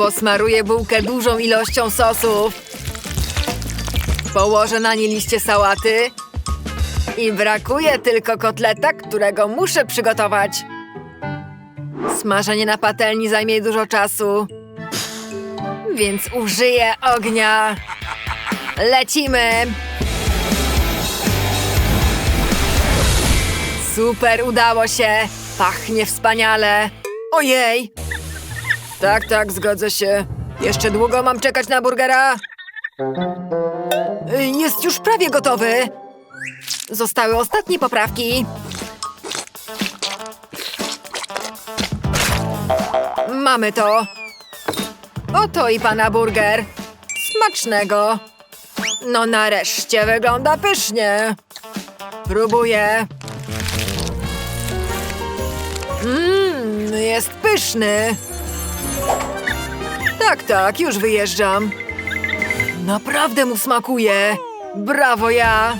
Posmaruję bułkę dużą ilością sosów. Położę na nie liście sałaty. I brakuje tylko kotleta, którego muszę przygotować. Smażenie na patelni zajmie dużo czasu. Więc użyję ognia. Lecimy! Super, udało się! Pachnie wspaniale! Ojej! Tak, tak, zgodzę się. Jeszcze długo mam czekać na burgera? Jest już prawie gotowy. Zostały ostatnie poprawki. Mamy to. Oto i pana burger. Smacznego. No nareszcie wygląda pysznie. Próbuję. Mmm, jest pyszny. Tak, tak, już wyjeżdżam. Naprawdę mu smakuje. Brawo ja.